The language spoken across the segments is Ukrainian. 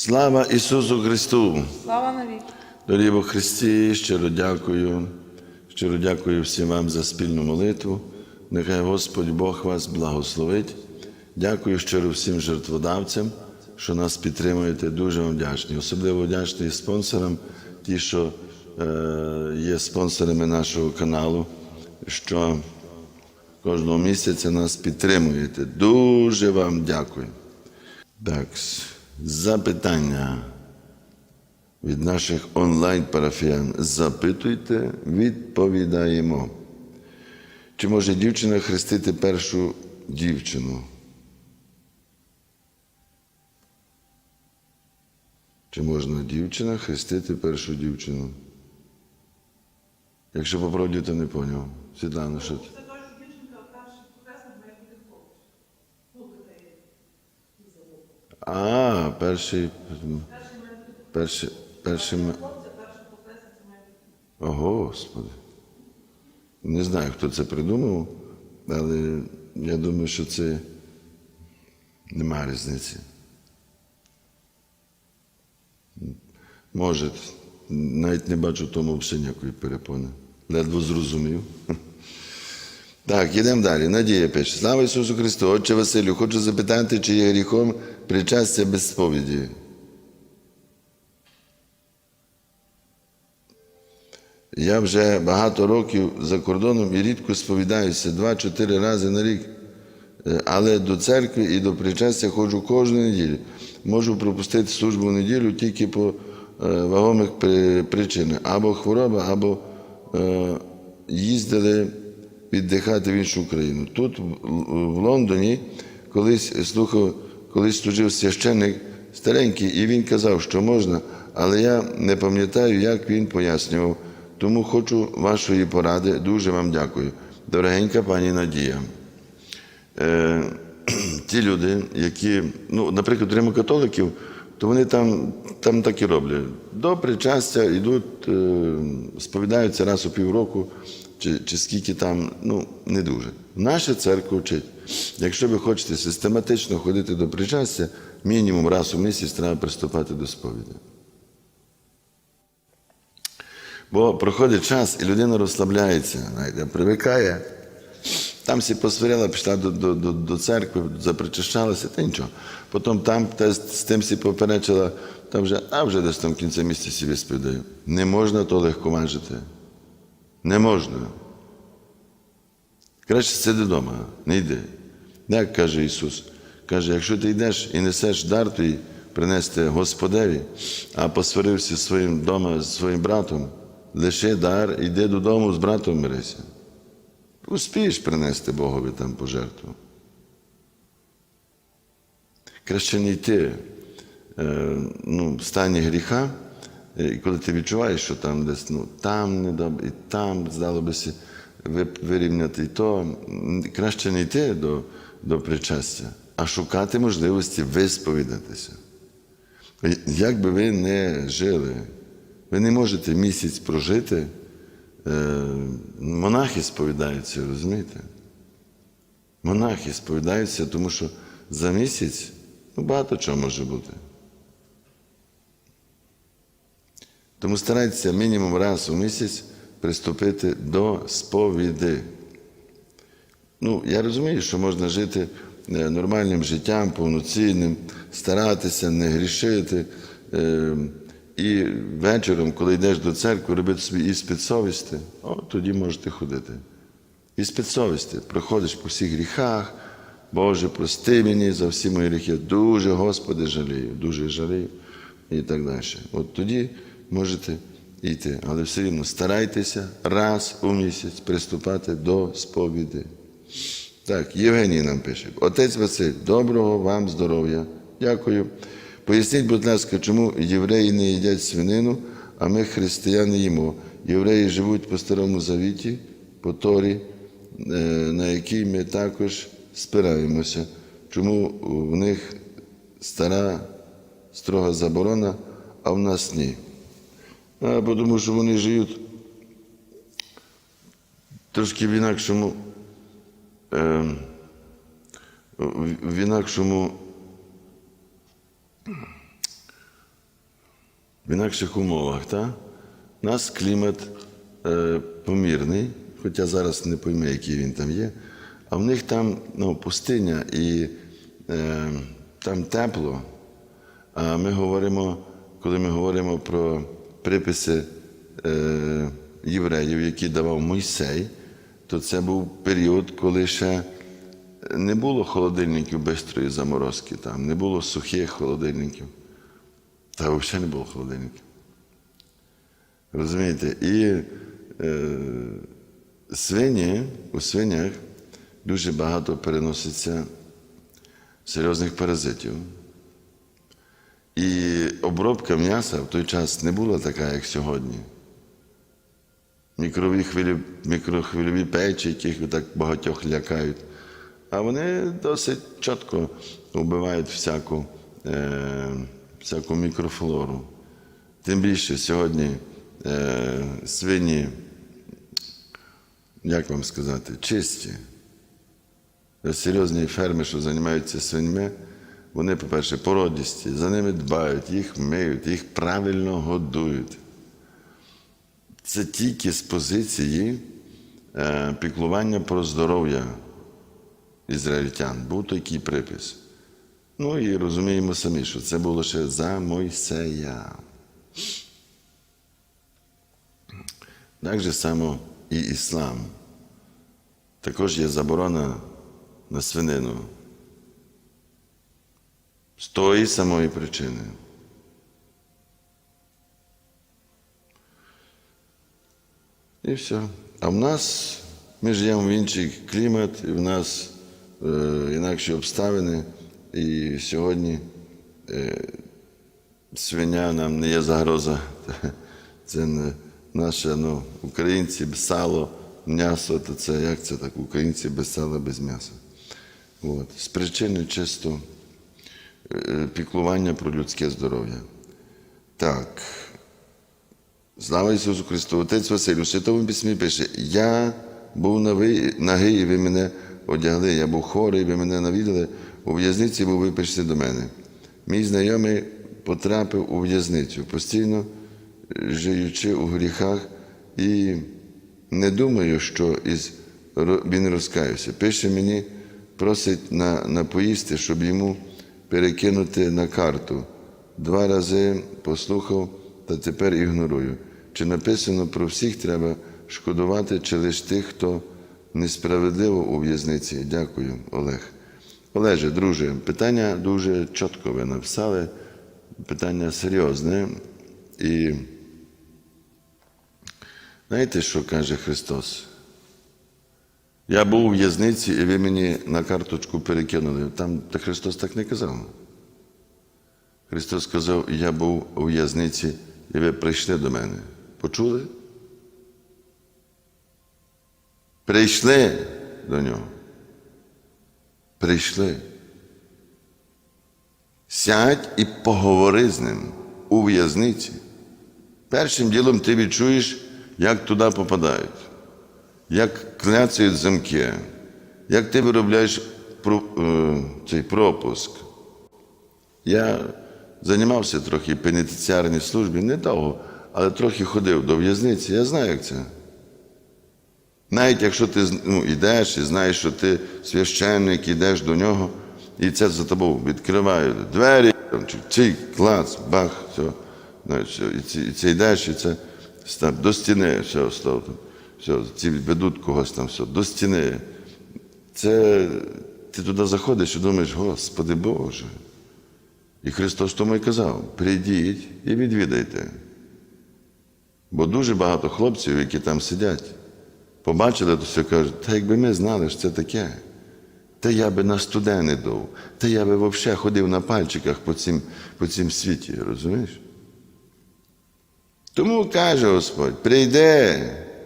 Слава Ісусу Христу! Слава навіки. Дорогі во Христі, щиро дякую, щиро дякую всім вам за спільну молитву. Нехай Господь Бог вас благословить. Дякую щиро всім жертводавцям, що нас підтримуєте. Дуже вам вдячні. Особливо вдячний спонсорам, ті, що е, є спонсорами нашого каналу, що кожного місяця нас підтримуєте. Дуже вам дякую. Так, запитання від наших онлайн-парафіян. Запитуйте, відповідаємо. Чи може дівчина хрестити першу дівчину? Чи можна дівчина хрестити першу дівчину? Якщо по правді, то не поняв. Світлана, що ти? Ну. А, перший. Перший. Перший. О, Господи. Не знаю, хто це придумав, але я думаю, що це немає різниці. Може, навіть не бачу тому взагалі ніякої перепони. Ледве зрозумів. Так, йдемо далі. Надія пише. Слава Ісусу Христу! Отче Василю, хочу запитати, чи є гріхом причастя без сповіді. Я вже багато років за кордоном і рідко сповідаюся два-чотири рази на рік. Е, Але до церкви і до причастя ходжу кожну неділю. Можу пропустити службу в неділю тільки по е, вагомих причинах. Або хвороба, або е, їздили віддихати в іншу країну. Тут, в, Лондоні, колись слухав, колись служив священник старенький, і він казав, що можна, але я не пам'ятаю, як він пояснював. Тому хочу вашої поради. Дуже вам дякую. Дорогенька пані Надія. Е, ті люди, які, ну, наприклад, римокатоликів, то вони там, там так і роблять. До причастя йдуть, е, сповідаються раз у півроку, чи, чи скільки там, ну, не дуже. Наша церква вчить, якщо ви хочете систематично ходити до причастя, мінімум раз у місяць треба приступати до сповіді. Бо проходить час, і людина розслабляється, знаєте, привикає. Там всі посварила, пішла до, до, до, до церкви, запричащалася, та нічого. Потім там те, з тим всі поперечила, там вже, а вже десь там в кінці місяця собі сповідаю. Не можна то легковажити. Не можна. Краще сиди вдома, не йди. Як каже Ісус? Каже, якщо ти йдеш і несеш дар твій принести Господеві, а посварився своїм дома своїм братом, лише дар, йди додому з братом мирися. Успієш принести Богові там пожертву. Краще не йти е, ну, в стані гріха, і коли ти відчуваєш, що там десь ну, там недобре, і там, здалося, вирівняти то, краще не йти до, до причастя, а шукати можливості висповідатися. Як би ви не жили, ви не можете місяць прожити. Е, Монахи сповідаються, розумієте? Монахи сповідаються, тому що за місяць ну, багато чого може бути. Тому старайтеся мінімум раз у місяць приступити до сповіди. Ну, я розумію, що можна жити е, нормальним життям, повноцінним, старатися, не грішити. е, І вечором, коли йдеш до церкви, робити собі іспит совісті, о, тоді можете ходити. Іспит совісті. Проходиш по всіх гріхах, Боже, прости мені за всі мої гріхи. Дуже, Господи, жалію, дуже жалію і так далі. От тоді можете йти. Але все рівно старайтеся раз у місяць приступати до сповіди. Так, Євгеній нам пише. Отець Василь, доброго вам здоров'я. Дякую. Поясніть, будь ласка, чому євреї не їдять свинину, а ми, християни, їмо. Євреї живуть по старому завіті, по Торі, е, на якій ми також спираємося. Чому в них стара строга заборона, а в нас ні? Тому що вони живуть трошки в інакшому, е, в інакшому в інакших умовах. Та? У нас клімат е, помірний, хоча зараз не пойме, який він там є. А в них там ну, пустиня і е, там тепло. А ми говоримо, коли ми говоримо про приписи е, євреїв, які давав Мойсей, то це був період, коли ще не було холодильників бистрої заморозки, там, не було сухих холодильників. Та взагалі не було холодильників. Розумієте? І е, свині, у свинях дуже багато переноситься серйозних паразитів. Обробка м'яса в той час не була така, як сьогодні. Мікрові хвилі, мікрохвильові печі, яких так багатьох лякають. А вони досить чітко вбивають всяку, е, всяку мікрофлору. Тим більше сьогодні е, свині, як вам сказати, чисті. Серйозні ферми, що займаються свиньми, вони, по-перше, породісті, за ними дбають, їх миють, їх правильно годують. Це тільки з позиції е, піклування про здоров'я ізраїльтян. Був такий припис. Ну і розуміємо самі, що це було ще за Мойсея. Так же само і іслам. Також є заборона на свинину. З тої самої причини. І все. А в нас ми живемо в інший клімат, і в нас е, інакші обставини. І сьогодні е, свиня нам не є загроза. Це не наше ну, українці без сало, м'ясо, то це як це так? Українці без сала, без м'яса. От. З причини чисто піклування про людське здоров'я. Так. Слава Ісусу Христу! Отець Василь, у Святому Письмі пише: Я був нагий, і ви мене одягли, я був хорий, ви мене навідали, у в'язниці був ви прийшли до мене. Мій знайомий потрапив у в'язницю, постійно живучи у гріхах, і не думаю, що із... він розкаявся. Пише мені, просить на, на поїсти, щоб йому перекинути на карту. Два рази послухав, та тепер ігнорую. Чи написано про всіх треба шкодувати, чи лише тих, хто несправедливо у в'язниці? Дякую, Олег. Олеже, друже, питання дуже чітко ви написали, питання серйозне. І знаєте, що каже Христос? Я був у в'язниці, і ви мені на карточку перекинули. Там та Христос так не казав. Христос сказав, я був у в'язниці, і ви прийшли до мене. Почули? Прийшли до нього. Прийшли. Сядь і поговори з ним у в'язниці. Першим ділом ти відчуєш, як туди попадають, як кляцають замки, як ти виробляєш е, цей пропуск. Я займався трохи пенітенціарній службі, недовго, але трохи ходив до в'язниці. Я знаю, як це. Навіть якщо ти ну, йдеш і знаєш, що ти священник, йдеш до нього, і це за тобою відкривають двері, цей клац, бах, все. І, це йдеш, і це до стіни, все, став, там, все, ці ведуть когось там, все, до стіни. Це ти туди заходиш і думаєш, Господи Боже. І Христос тому й казав: прийдіть і відвідайте. Бо дуже багато хлопців, які там сидять, побачили, то все кажуть, та якби ми знали, що це таке, та я би на студени дув, та я би взагалі ходив на пальчиках по цим, по цим світі, розумієш? Тому каже Господь: прийди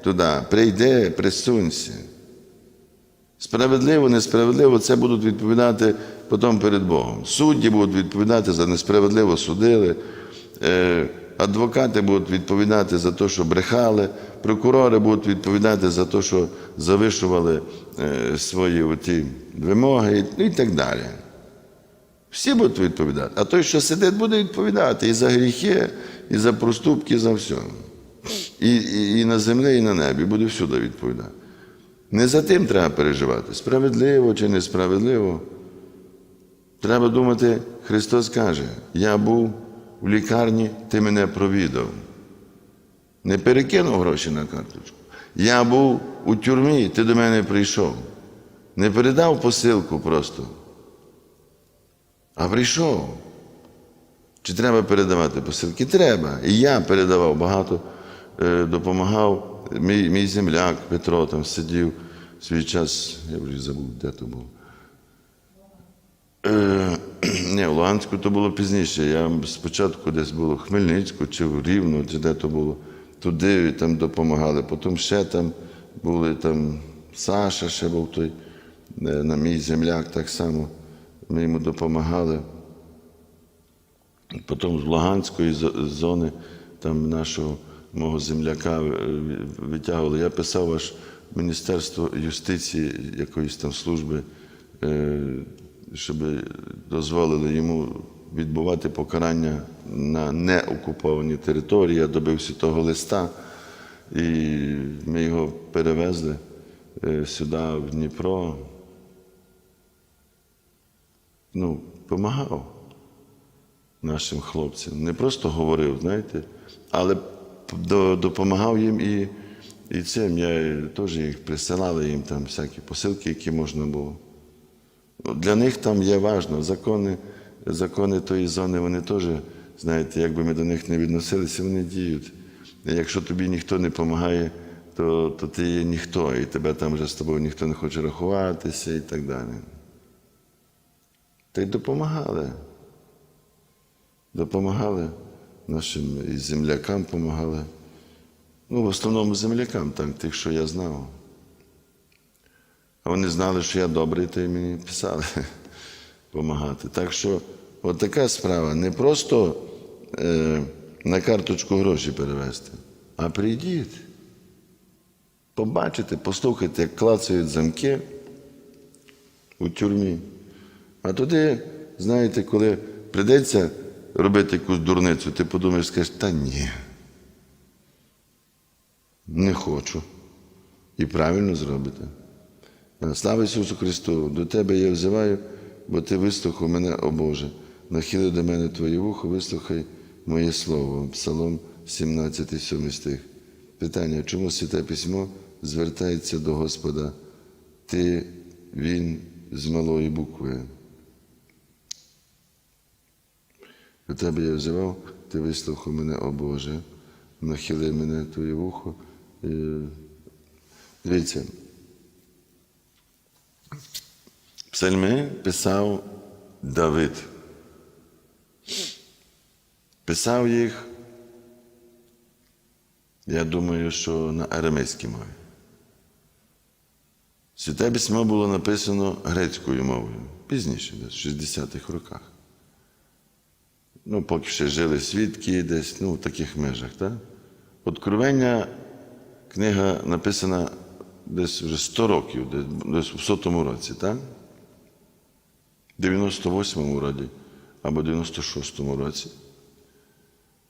туди, прийди, присунься. Справедливо, несправедливо, це будуть відповідати потім перед Богом. Судді будуть відповідати за несправедливо судили, е, адвокати будуть відповідати за те, що брехали, прокурори будуть відповідати за те, що завишували е, свої оті вимоги і, так далі. Всі будуть відповідати. А той, що сидить, буде відповідати і за гріхи, і за проступки, і за все. І, і, і на землі, і на небі. Буде всюди відповідати. Не за тим треба переживати, справедливо чи несправедливо. Треба думати, Христос каже: Я був в лікарні, ти мене провідав. Не перекинув гроші на карточку. Я був у тюрмі, ти до мене прийшов. Не передав посилку просто. А прийшов. Чи треба передавати посилки? Треба. І я передавав багато, допомагав. Мій, мій земляк Петро там сидів свій час, я вже забув, де то був. Е, ні, в Луганську то було пізніше. Я спочатку десь було в Хмельницьку чи в Рівно, чи де то було. Туди там допомагали. Потім ще там були там Саша, ще був той, е, на мій земляк так само. Ми йому допомагали. Потім з Луганської зони там нашого мого земляка е, витягували. Я писав аж Міністерство юстиції якоїсь там служби, е, щоб дозволили йому відбувати покарання на неокупованій території. Я добився того листа, і ми його перевезли е, сюди, в Дніпро. Ну, допомагав нашим хлопцям. Не просто говорив, знаєте, але допомагав їм і, і цим. Я теж їх присилали їм там всякі посилки, які можна було. Ну, Для них там є важливо. Закони, закони тої зони, вони теж, знаєте, як би ми до них не відносилися, вони діють. Якщо тобі ніхто не допомагає, то, то ти є ніхто, і тебе там вже з тобою ніхто не хоче рахуватися і так далі. Та й допомагали. Допомагали нашим землякам допомагали. Ну, в основному землякам, так, тих, що я знав. А вони знали, що я добрий, то й мені писали допомагати. Так що, от така справа. Не просто е, на карточку гроші перевести, а прийдіть, побачите, послухайте, як клацають замки у тюрмі. А туди, знаєте, коли прийдеться робити якусь дурницю, ти подумаєш, скажеш, та ні. Не хочу. І правильно зробите. Слава Ісусу Христу! До Тебе я взиваю, бо Ти вислухав мене, о Боже. Нахили до мене Твоє вухо, вислухай моє слово. Псалом 17, 7 стих. Питання, чому Святе Письмо звертається до Господа? Ти, Він з малої букви. До Тебе я взивав, Ти вислухав мене, о Боже. Нахили мене Твоє вухо. Е, Дивіться, Псальми писав Давид. Писав їх, я думаю, що на арамейській мові. Святе письмо було написано грецькою мовою пізніше, десь в 60-х роках. Ну, поки ще жили свідки десь, ну, в таких межах. Так? Откровення книга написана десь вже 100 років, десь, в сотому році, так? 98-му році або 96-му році.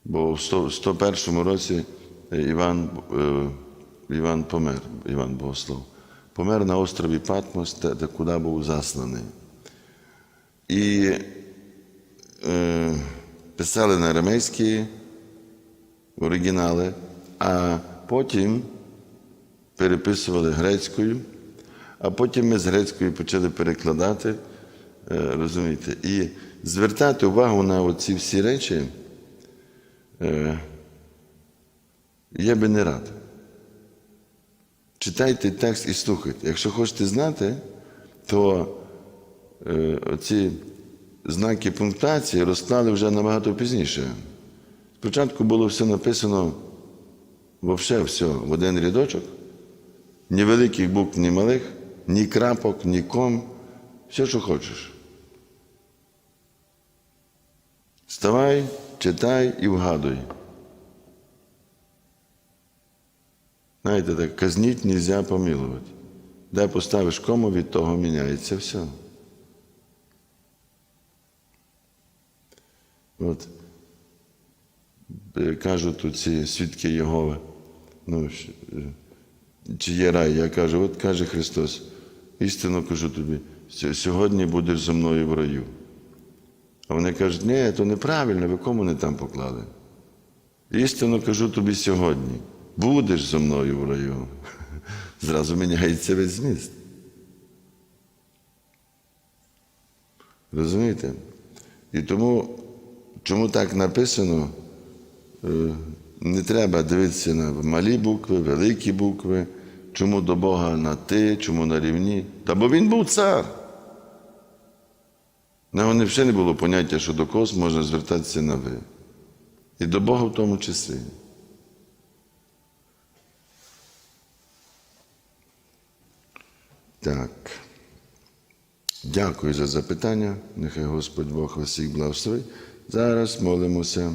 Бо в 101-му році Іван, е, Іван помер, Іван Богослов. Помер на острові Патмос, де, де куди був засланий. І е, писали на арамейські оригінали, а потім переписували грецькою, а потім ми з грецької почали перекладати, е, розумієте, і звертати увагу на оці всі речі е, я би не рад. Читайте текст і слухайте. Якщо хочете знати, то е, оці знаки пунктуації розклали вже набагато пізніше. Спочатку було все написано вовше все в один рядочок, ні великих букв, ні малих, ні крапок, ні ком, все, що хочеш. Вставай, читай і вгадуй. Знаєте, так, казніть нельзя помилувати. Де поставиш кому, від того міняється все. От. е, кажуть ці свідки Єгови, ну, е, чи є рай, я кажу, от каже Христос, істинно кажу тобі, сьогодні будеш зі мною в раю. А вони кажуть, ні, то неправильно, ви кому не там поклали. Істинно кажу тобі сьогодні, будеш зі мною в раю. Зразу міняється весь зміст. Розумієте? І тому, чому так написано, е, не треба дивитися на малі букви, великі букви, чому до Бога на ти, чому на рівні. Та бо він був цар. В нього не ще не було поняття, що до когось можна звертатися на ви. І до Бога в тому числі. Так. Дякую за запитання. Нехай Господь Бог вас всіх благословить. Зараз молимося.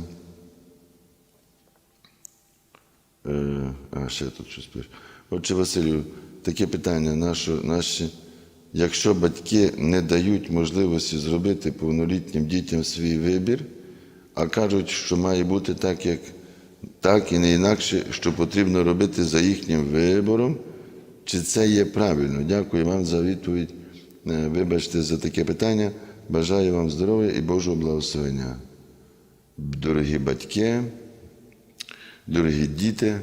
Е, а, ще тут щось пише. Отче Василю, таке питання наше, наші. Якщо батьки не дають можливості зробити повнолітнім дітям свій вибір, а кажуть, що має бути так, як так і не інакше, що потрібно робити за їхнім вибором, чи це є правильно? Дякую вам за відповідь. Е, Вибачте за таке питання. Бажаю вам здоров'я і Божого благословення. Дорогі батьки, дорогі діти,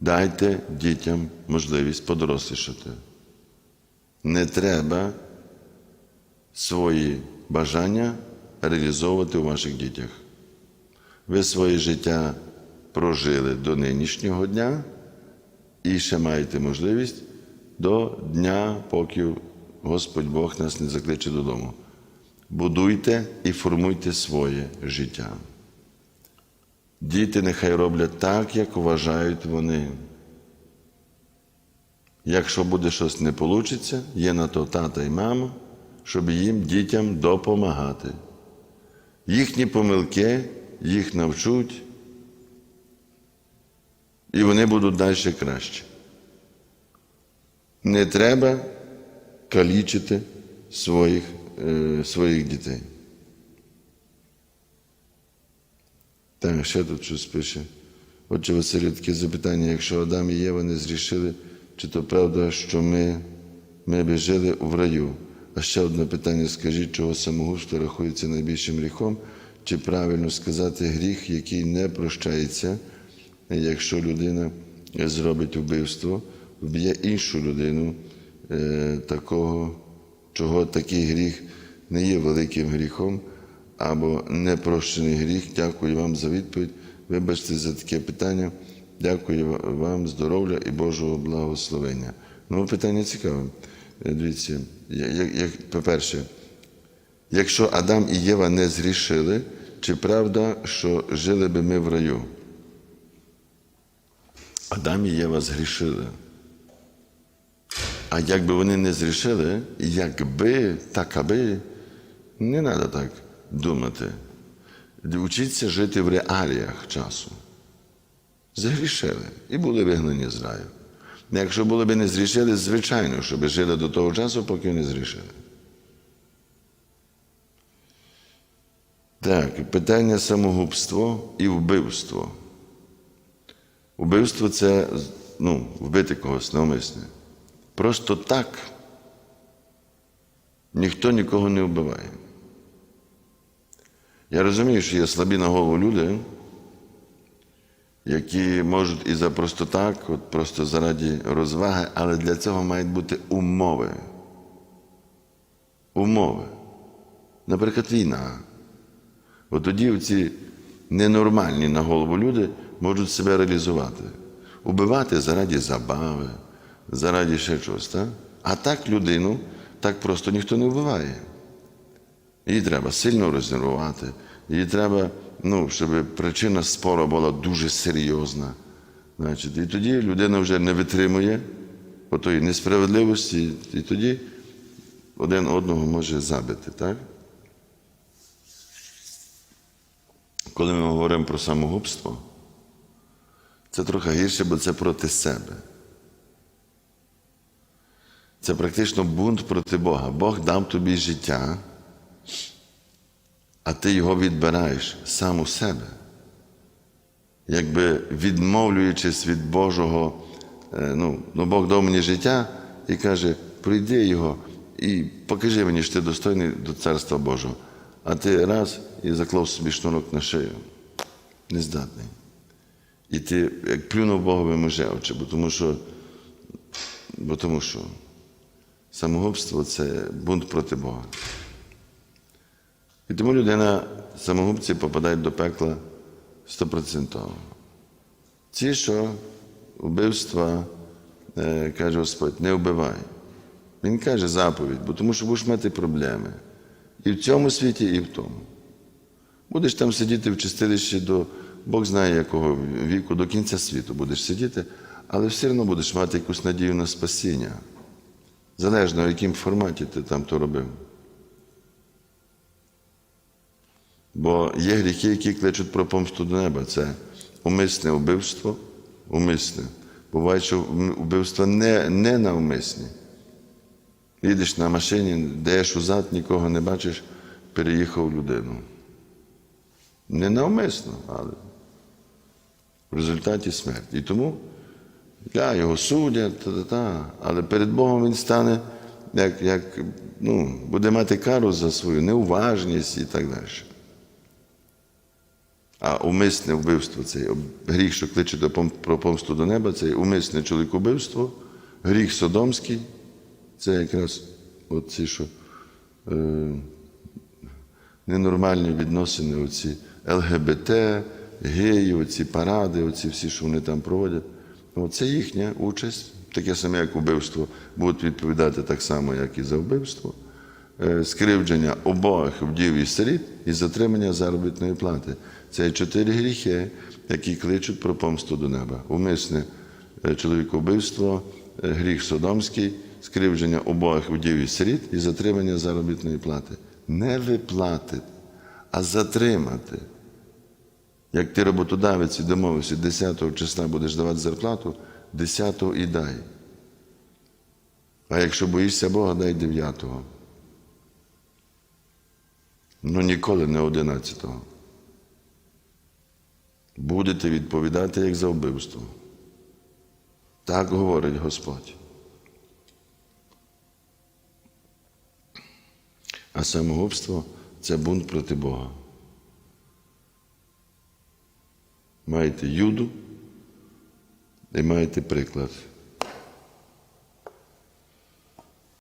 дайте дітям можливість подорослішати. Не треба свої бажання реалізовувати у ваших дітях. Ви своє життя прожили до нинішнього дня і ще маєте можливість до дня, поки Господь Бог нас не закличе додому. Будуйте і формуйте своє життя. Діти нехай роблять так, як вважають вони. Якщо буде щось не вийде, є на то тата і мама, щоб їм дітям допомагати. Їхні помилки їх навчуть, і вони будуть далі краще. Не треба калічити своїх, е, своїх дітей. Так, ще тут щось пише. Отже, Василю, таке запитання, якщо Адам і Єва не зрішили, чи то правда, що ми, ми би жили в раю? А ще одне питання: скажіть, чого самогубство рахується найбільшим гріхом? Чи правильно сказати гріх, який не прощається, якщо людина зробить вбивство, вб'є іншу людину, такого, чого такий гріх не є великим гріхом, або непрощений гріх. Дякую вам за відповідь. Вибачте за таке питання. Дякую вам, здоров'я і Божого благословення. Ну, питання цікаве. Е, Дивіться, як, як, по-перше, якщо Адам і Єва не зрішили, чи правда, що жили би ми в раю? Адам і Єва згрішили. А якби вони не зрішили, якби, так аби, не треба так думати. Учіться жити в реаліях часу. Загрішили і були вигнані з раю. Якщо були б не зрішили, звичайно, щоб жили до того часу, поки не зрішили. Так, питання самогубство і вбивство. Вбивство це ну, вбити когось навмисне. Просто так ніхто нікого не вбиває. Я розумію, що є слабі на голову люди, які можуть і за просто так, от просто заради розваги, але для цього мають бути умови. Умови. Наприклад, війна. От тоді ці ненормальні на голову люди можуть себе реалізувати, убивати заради забави, заради ще чогось. Так? А так людину так просто ніхто не вбиває. Її треба сильно розірвувати, її треба, ну, щоб причина спору була дуже серйозна. Значить, і тоді людина вже не витримує отої несправедливості, і тоді один одного може забити. так? Коли ми говоримо про самогубство, це трохи гірше, бо це проти себе. Це практично бунт проти Бога. Бог дав тобі життя, а ти його відбираєш сам у себе, якби відмовлюючись від Божого, е, ну, ну Бог дав мені життя і каже, прийди його і покажи мені, що ти достойний до Царства Божого. А ти раз і заклав собі шнурок на шию. Нездатний. І ти як плюнув Богові меже очі, бо тому що, бо тому що самогубство це бунт проти Бога. І тому людина, самогубці попадають до пекла стопроцентово. Ті, що вбивства, е, каже Господь, не вбивай. Він каже заповідь, бо тому що будеш мати проблеми. І в цьому світі, і в тому. Будеш там сидіти в чистилищі до Бог знає якого віку, до кінця світу будеш сидіти, але все одно будеш мати якусь надію на спасіння. Залежно, в якому форматі ти там то робив. Бо є гріхи, які кличуть про помсту до неба. Це умисне вбивство, умисне. Буває, що вбивства не, не навмисні. Їдеш на машині, даєш узад, нікого не бачиш, переїхав людину. Не навмисно, але в результаті смерті. І тому да, його судять, та-та-та, але перед Богом він стане, як, як, ну, буде мати кару за свою неуважність і так далі. А умисне вбивство цей гріх, що кличе до про помсту до неба, це умисне чоловікобивство, гріх содомський, це якраз от ці, що е, ненормальні відносини, оці ЛГБТ, геї, оці паради, оці всі, що вони там проводять. От це їхня участь, таке саме, як вбивство, будуть відповідати так само, як і за вбивство, Е, скривдження обох вдів і сиріт і затримання заробітної плати. Це чотири гріхи, які кличуть про помсту до неба. Умисне е, чоловікобивство, е, гріх содомський, скривдження обох вдів і сиріт і затримання заробітної плати. Не виплатити, а затримати. Як ти роботодавець і домовився, 10 числа будеш давати зарплату, 10-го і дай. А якщо боїшся Бога, дай 9-го. Ну ніколи не 11-го. Будете відповідати як за вбивство. Так говорить Господь. А самогубство це бунт проти Бога. Маєте юду і маєте приклад.